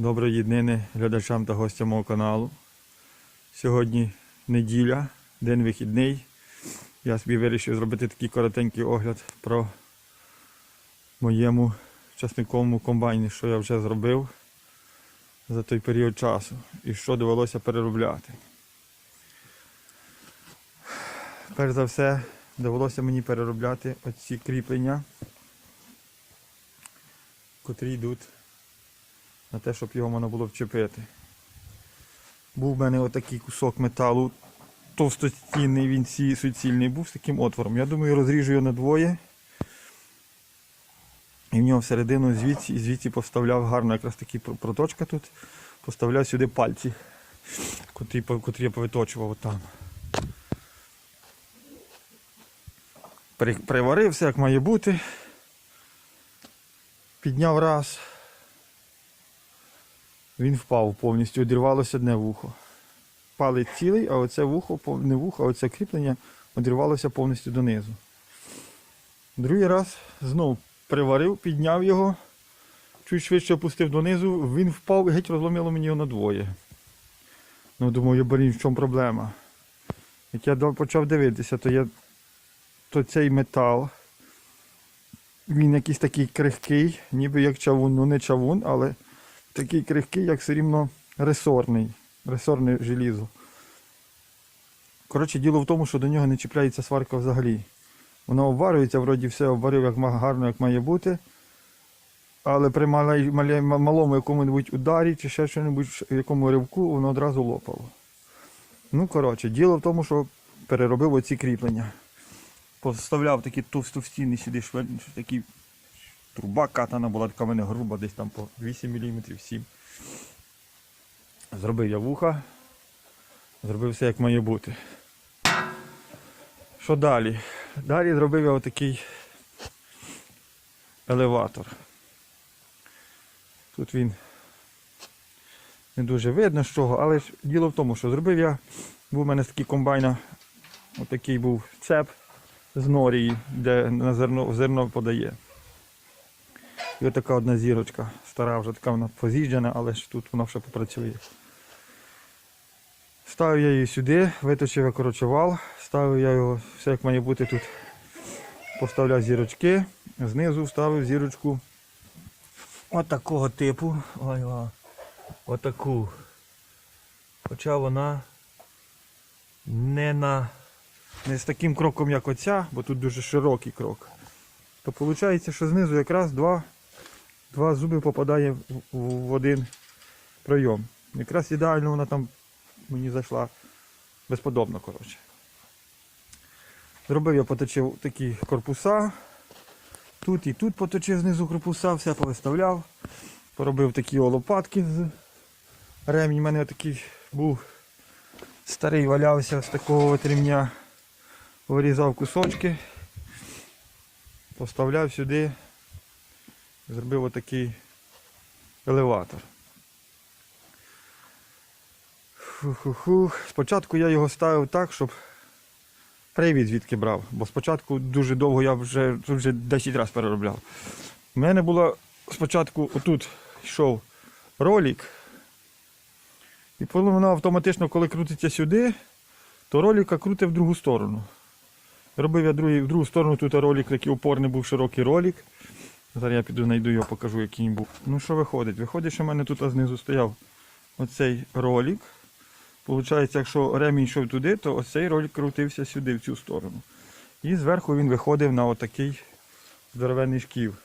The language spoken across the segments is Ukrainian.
Доброї днини глядачам та гостям мого каналу. Сьогодні неділя, день вихідний. Я собі вирішив зробити такий коротенький огляд про моєму часниковому комбайні, що я вже зробив за той період часу і що довелося переробляти. Перш за все, довелося мені переробляти оці кріплення, котрі йдуть на те, щоб його можна було вчепити. Був в мене отакий кусок металу, товстостінний, він суцільний, був з таким отвором. Я думаю, розріжу його на двоє. І в нього всередину звідси звідси поставляв гарно якраз такі проточка тут. Поставляв сюди пальці, котрі, котрі я повиточував отам. При- Приварив все як має бути. Підняв раз. Він впав повністю, одірвалося одне вухо. Палець цілий, а оце вухо, не вухо, а оце кріплення одірвалося повністю донизу. Другий раз знов приварив, підняв його, чуть швидше опустив донизу, він впав і геть розломило мені його надвоє. Ну, думаю, блін, в чому проблема? Як я почав дивитися, то я то цей метал, він якийсь такий крихкий, ніби як чавун, ну не чавун, але такий крихкий, як все рівно ресорний, ресорне желізо. Коротше, діло в тому, що до нього не чіпляється сварка взагалі. Воно обварюється, вроді все обварив як гарно, як має бути. Але при малей- мале- малому якому-небудь ударі чи ще в якому ривку, воно одразу лопало. Ну, коротше, діло в тому, що переробив оці кріплення. Поставляв такі товстовстіни сюди, такі Труба катана була така в мене груба, десь там по 8 мм 7 Зробив я вуха. Зробив все як має бути. Що далі? Далі зробив я отакий елеватор. Тут він не дуже видно з чого, але ж діло в тому, що зробив я, був у мене такий комбайна, отакий був цеп з норії, де на зерно, зерно подає. І отака одна зірочка стара, вже така вона поз'їжджена, але ж тут вона ще попрацює. Ставив я її сюди, виточив я коротше вал, ставив я його, все як має бути тут. Поставляв зірочки, знизу вставив зірочку отакого типу. Ой, ой, отаку. Хоча вона не на не з таким кроком, як оця, бо тут дуже широкий крок. То виходить, що знизу якраз два, два зуби попадає в, один прийом. Якраз ідеально вона там мені зайшла безподобно, коротше. Зробив я поточив такі корпуса. Тут і тут поточив знизу корпуса, все повиставляв. Поробив такі лопатки з ремінь. У мене такий був старий валявся з такого от ремня. Вирізав кусочки поставляв сюди, зробив отакий елеватор. Фу-ху-ху. Спочатку я його ставив так, щоб привід звідки брав, бо спочатку дуже довго я вже вже 10 разів переробляв. У мене було спочатку отут йшов ролик, і воно автоматично, коли крутиться сюди, то ролика крутить в другу сторону. Робив я в другу сторону тут ролик, такий опорний був широкий ролик. Зараз я піду знайду його, покажу, який він був. Ну що виходить? Виходить, що в мене тут знизу стояв оцей ролик. Получається, якщо ремінь йшов туди, то оцей ролик крутився сюди, в цю сторону. І зверху він виходив на отакий здоровенний шків.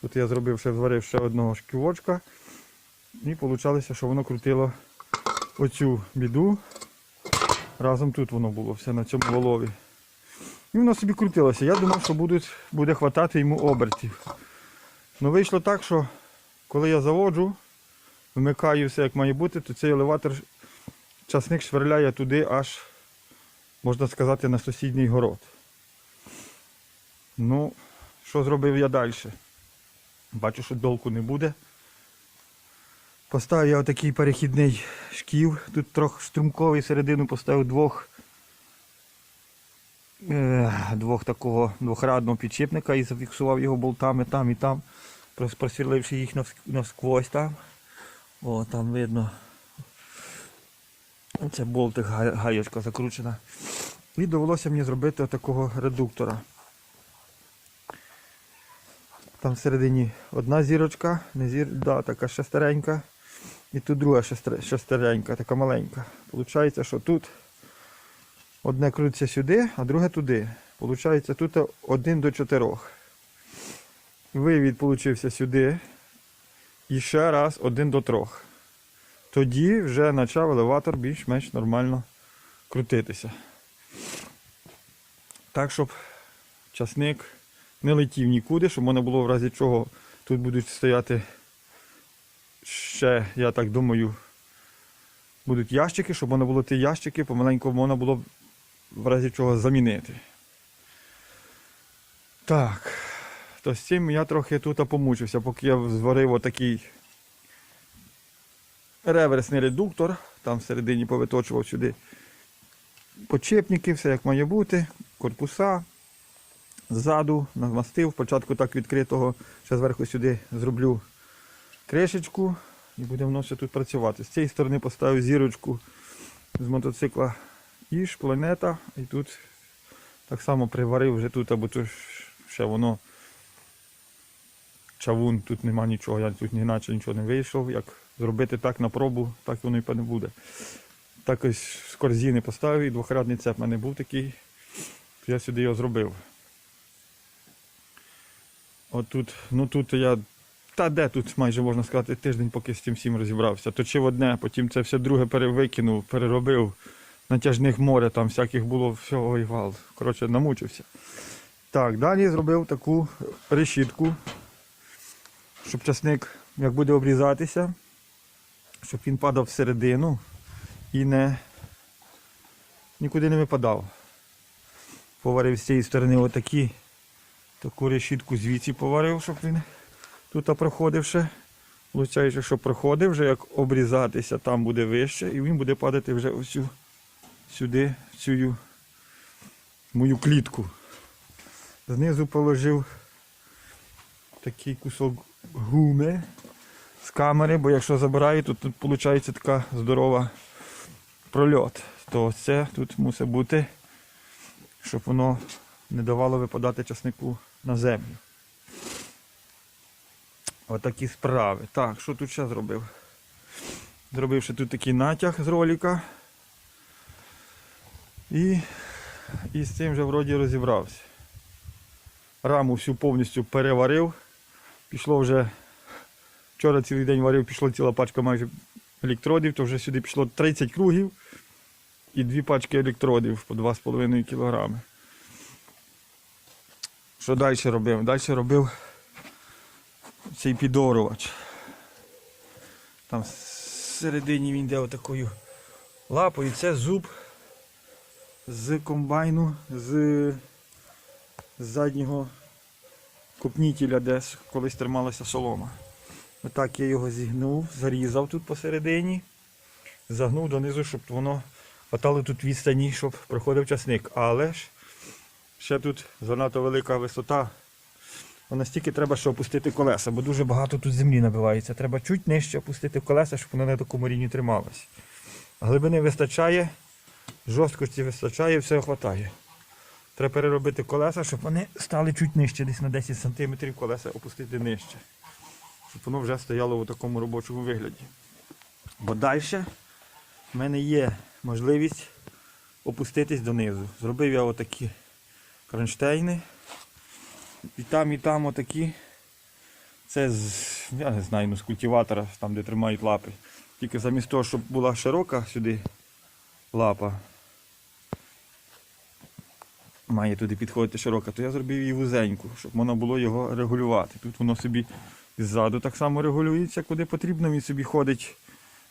Тут я зробив ще зварив ще одного шківочка. І вийшло, що воно крутило оцю біду. Разом тут воно було все на цьому волові. І воно собі крутилося. Я думав, що будуть, буде хватати йому обертів. Ну вийшло так, що коли я заводжу, вмикаю все як має бути, то цей елеватор часник шверляє туди аж, можна сказати, на сусідній город. Ну, що зробив я далі? Бачу, що долку не буде. Поставив я отакий перехідний шків. Тут трохи струмковий середину поставив двох двох такого двохрадного підшипника і зафіксував його болтами там і там, прос- просвірливши їх навсквозь там. О, там видно. Це болтик, га- гаєчка закручена. І довелося мені зробити такого редуктора. Там всередині одна зірочка, не зір, да, така шестеренька. І тут друга шестер- шестеренька, така маленька. Получається, що тут одне крутиться сюди, а друге туди. Получається тут один до чотирьох. Вивід получився сюди. І ще раз один до трьох. Тоді вже почав елеватор більш-менш нормально крутитися. Так, щоб часник не летів нікуди, щоб воно було в разі чого тут будуть стояти ще, я так думаю, будуть ящики, щоб воно було ті ящики, помаленьку можна було в разі чого замінити. Так, то з цим я трохи тут помучився, поки я зварив отакий реверсний редуктор, там всередині повиточував сюди почепники, все як має бути, корпуса. Ззаду намастив, спочатку так відкритого, ще зверху сюди зроблю кришечку і буде воно все тут працювати. З цієї сторони поставив зірочку з мотоцикла Іж, планета, і тут так само приварив вже тут, або то ще воно чавун, тут нема нічого, я тут ні наче нічого не вийшов. Як зробити так на пробу, так воно і не буде. Так ось з корзини поставив і двохрядний цеп в мене був такий, то я сюди його зробив. От тут, ну тут я. Та де тут майже можна сказати тиждень, поки з цим всім розібрався. Точив одне, потім це все друге перевикинув, переробив. Натяжних море, там всяких було всього і. Коротше, намучився. Так, далі зробив таку решітку, щоб часник, як буде обрізатися, щоб він падав всередину і не нікуди не випадав. Поварив з цієї сторони отакі, таку решітку звідси поварив, щоб він тут проходив ще. Що проходив, вже як обрізатися, там буде вище, і він буде падати вже цю- сюди, в цю мою клітку. Знизу положив такий кусок гуми з камери, бо якщо забираю, то тут виходить така здорова прольот. То це тут мусить бути, щоб воно не давало випадати часнику на землю. Отакі справи. Так, що тут ще зробив? Зробив ще тут такий натяг з ролика. І, і з цим вже вроді розібрався. Раму всю повністю переварив. Пішло вже. Вчора цілий день варив, пішло ціла пачка майже електродів, то вже сюди пішло 30 кругів і дві пачки електродів по 2,5 кг. Що далі робив? Далі робив цей підорувач. Там всередині він йде отакою лапою. Це зуб з комбайну, з заднього купнітеля, де колись трималася солома. Отак я його зігнув, зарізав тут посередині, загнув донизу, щоб воно хватало тут відстані, щоб проходив часник. Але ж ще тут занадто велика висота. Бо настільки треба, що опустити колеса, бо дуже багато тут землі набивається. Треба чуть нижче опустити колеса, щоб воно на такому рівні трималось. Глибини вистачає, жорсткості вистачає, все вистачає. Треба переробити колеса, щоб вони стали чуть нижче, десь на 10 см колеса опустити нижче. Щоб воно вже стояло у такому робочому вигляді. Бо далі в мене є можливість опуститись донизу. Зробив я отакі кронштейни. І там, і там отакі. Це з, я не знаю, ну, з культиватора, там де тримають лапи. Тільки замість того, щоб була широка сюди лапа, має туди підходити широка, то я зробив її вузеньку, щоб можна було його регулювати. Тут воно собі ззаду так само регулюється, куди потрібно, він собі ходить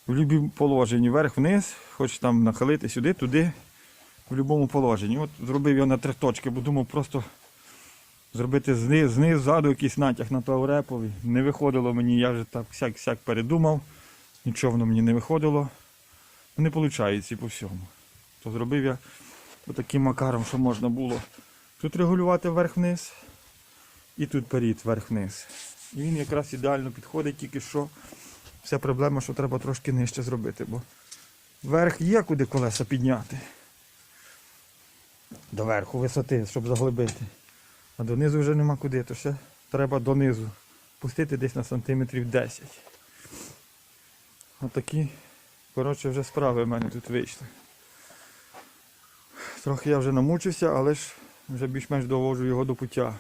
в будь-якому положенні, вверх-вниз, хоч там нахилити сюди, туди, в будь-якому положенні. От зробив його на три точки, бо думав просто зробити зниз, зниз, ззаду якийсь натяг на паурепові. Не виходило мені, я вже так всяк-всяк передумав, нічого воно мені не виходило. Не виходить по всьому. То зробив я таким макаром, що можна було тут регулювати вверх-вниз і тут перід вверх-вниз. І він якраз ідеально підходить, тільки що Вся проблема, що треба трошки нижче зробити, бо вверх є куди колеса підняти. До верху висоти, щоб заглибити. А донизу вже нема куди, то ще треба донизу пустити десь на сантиметрів 10. Отакі, коротше, вже справи в мене тут вийшли. Трохи я вже намучився, але ж вже більш-менш доводжу його до пуття.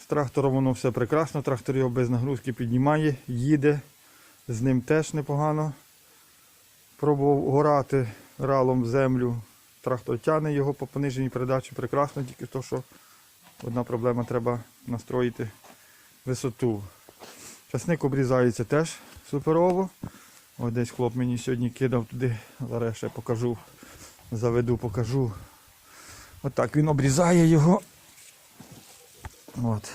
З трактором воно все прекрасно, трактор його без нагрузки піднімає, їде, з ним теж непогано. Пробував горати ралом в землю. Трактор тягне його по пониженій передачі прекрасно, тільки то, що одна проблема треба настроїти висоту. Часник обрізається теж суперово. Ось десь хлоп мені сьогодні кидав туди, зараз ще покажу, заведу, покажу. Отак він обрізає його. От.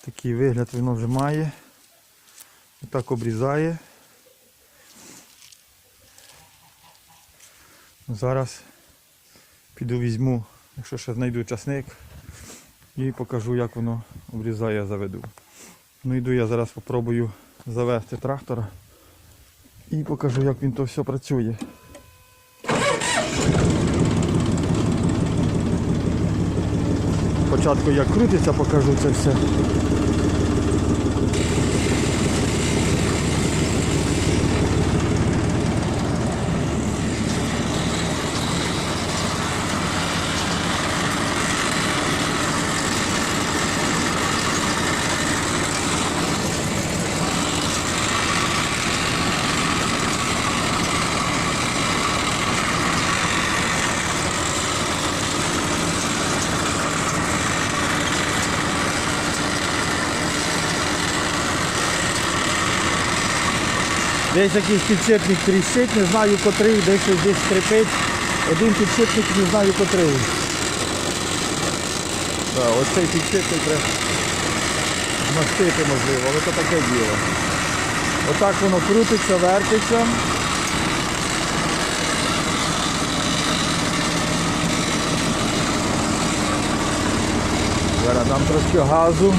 Такий вигляд воно вже має. Отак обрізає. Зараз піду візьму, якщо ще знайду часник, і покажу, як воно обрізає, заведу. Ну йду я зараз спробую завести трактора і покажу, як він то все працює. Спочатку як крутиться, покажу це все. Десь якийсь підшипник тріщить, не знаю котрий, десь десь скрипить. Один підшипник не знаю котрий. Так, оцей підшипник треба змастити можливо, але то таке діло. Отак воно крутиться, вертиться. Зараз дам трошки газу.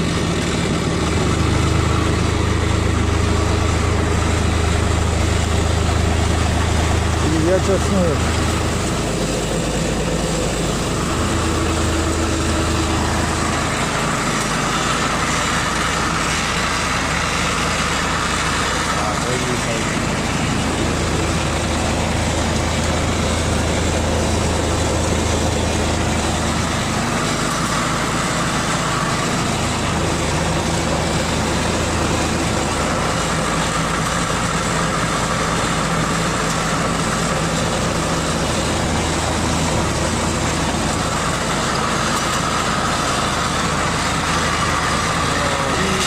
І є часник.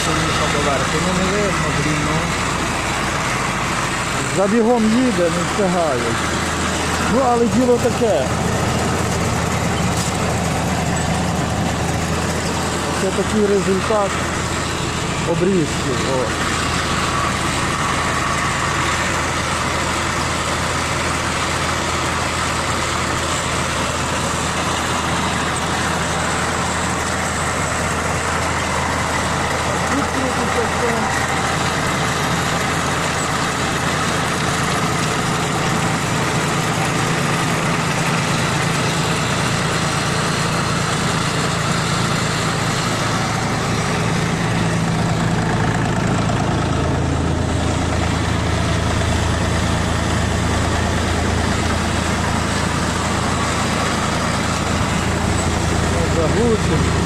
Поїхав до верху, ну не видно, блін, ну. Забігом їде, не встигають. Ну, але діло таке. Це такий результат обрізки. О. Тут крутиться все. Заглушим.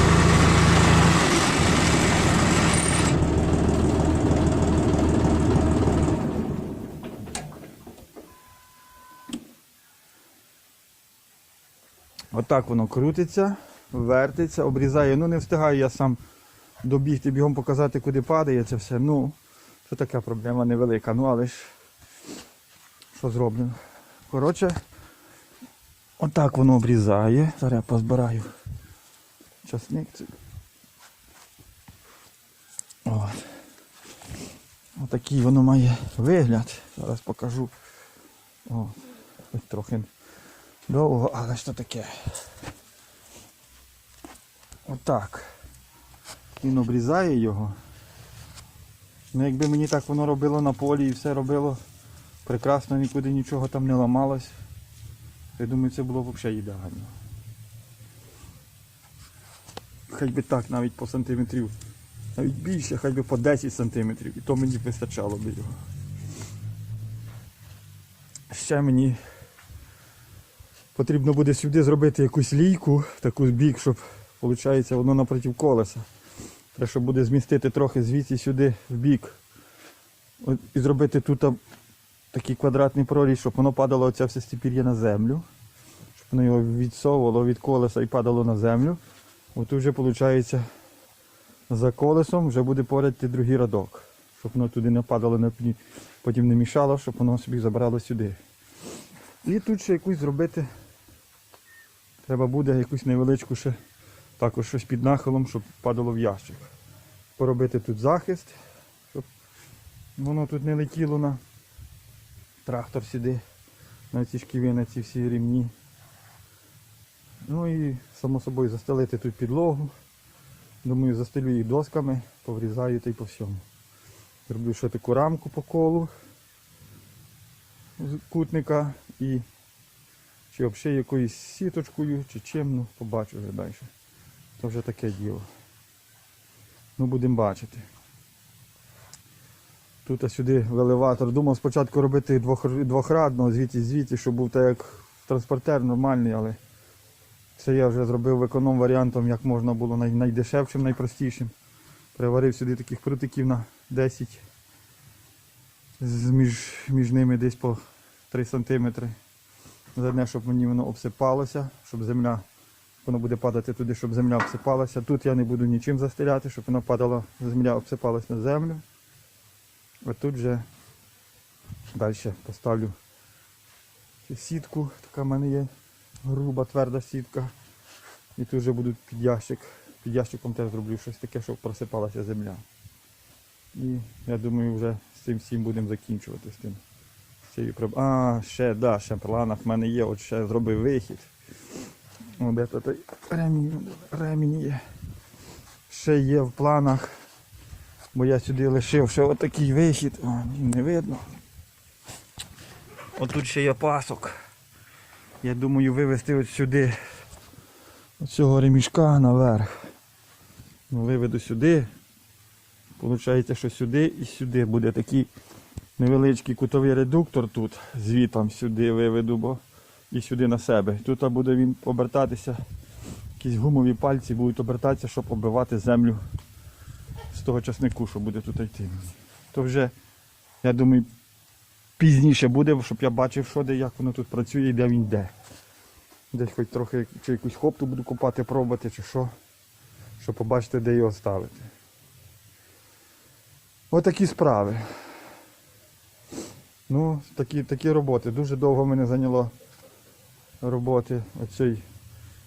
Отак воно крутиться, вертиться, обрізає. Ну не встигаю я сам добігти, бігом показати, куди падає це все. Ну, це така проблема невелика. Ну але ж що зроблено? Коротше, отак воно обрізає. Зараз я позбираю часник. От. Отакий воно має вигляд. Зараз покажу. О, ось трохи довго, але що таке? Отак. Він обрізає його. Ну якби мені так воно робило на полі і все робило прекрасно, нікуди нічого там не ламалось. Я думаю, це було б взагалі ідеально. Хай би так, навіть по сантиметрів. Навіть більше, хай би по 10 сантиметрів. І то мені вистачало б його. Ще мені потрібно буде сюди зробити якусь лійку, таку бік, щоб, виходить, воно напротив колеса. Треба, щоб буде змістити трохи звідси сюди в бік. І зробити тут такий квадратний проріз, щоб воно падало оця все степір'я на землю. Щоб воно його відсовувало від колеса і падало на землю. От вже виходить за колесом вже буде поряд другий радок. Щоб воно туди не падало потім не мішало, щоб воно собі забрало сюди. І тут ще якусь зробити. Треба буде якусь невеличку ще також щось під нахилом, щоб падало в ящик. Поробити тут захист, щоб воно тут не летіло на трактор сюди, на ці шківи, на ці всі рівні. Ну і само собою застелити тут підлогу. Думаю, застелю їх досками, поврізаю та й по всьому. Зроблю ще таку рамку по колу з кутника і чи взагалі якоюсь сіточкою, чи чим, ну побачу вже далі. То вже таке діло. Ну будемо бачити. Тут сюди в елеватор. Думав спочатку робити двох, двохрадного, звідти звідти, щоб був так як транспортер нормальний, але це я вже зробив економ варіантом, як можна було най, найдешевшим, найпростішим. Приварив сюди таких прутиків на 10 з між, між ними десь по 3 см. Задне, щоб мені воно обсипалося, щоб земля, воно буде падати туди, щоб земля обсипалася. Тут я не буду нічим застеляти, щоб воно падало, земля обсипалася на землю. А тут вже далі поставлю сітку, така в мене є груба тверда сітка. І тут вже будуть під ящик. Під ящиком теж зроблю щось таке, щоб просипалася земля. І я думаю, вже з цим всім будемо закінчувати з тим. А, ще, да, ще в планах в мене є, от ще зробив вихід. О, де то той ремінь, ремінь є. Ще є в планах. Бо я сюди лишив ще отакий вихід. О, не видно. Отут ще є пасок. Я думаю вивезти от сюди оцього ремішка наверх. Виведу сюди. Получається, що сюди і сюди буде такий невеличкий кутовий редуктор тут, звітом сюди виведу, бо і сюди на себе. Тут буде він обертатися, якісь гумові пальці будуть обертатися, щоб оббивати землю з того часнику, що буде тут йти. То вже, я думаю, пізніше буде, щоб я бачив, що де, як воно тут працює і де він йде. Десь хоч трохи чи якусь хопту буду копати, пробувати, чи що, щоб побачити, де його ставити. Отакі справи. Ну, такі, такі роботи. Дуже довго мене зайняло роботи оцей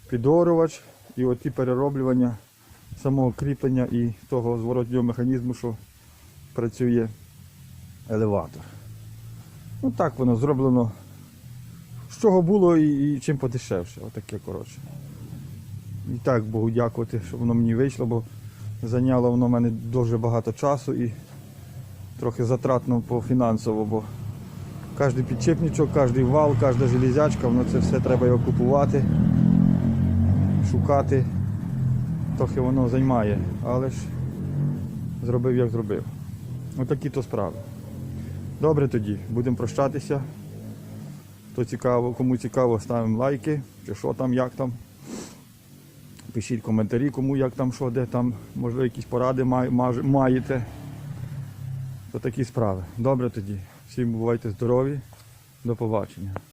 підорувач і оті перероблювання самого кріплення і того зворотнього механізму, що працює елеватор. Ну так воно зроблено. З чого було і, і чим подешевше. Отаке коротше. І так Богу дякувати, що воно мені вийшло, бо зайняло воно мене дуже багато часу і трохи затратно по фінансово, бо кожен підчепничок, кожен вал, кожна железячка, воно це все треба його купувати, шукати. Трохи воно займає, але ж зробив як зробив. Отакі то справи. Добре тоді, будемо прощатися. Хто цікаво, кому цікаво, ставимо лайки, чи що там, як там. Пишіть коментарі, кому як там, що, де там, можливо, якісь поради маєте. То такі справи. Добре тоді. Всім бувайте здорові. До побачення.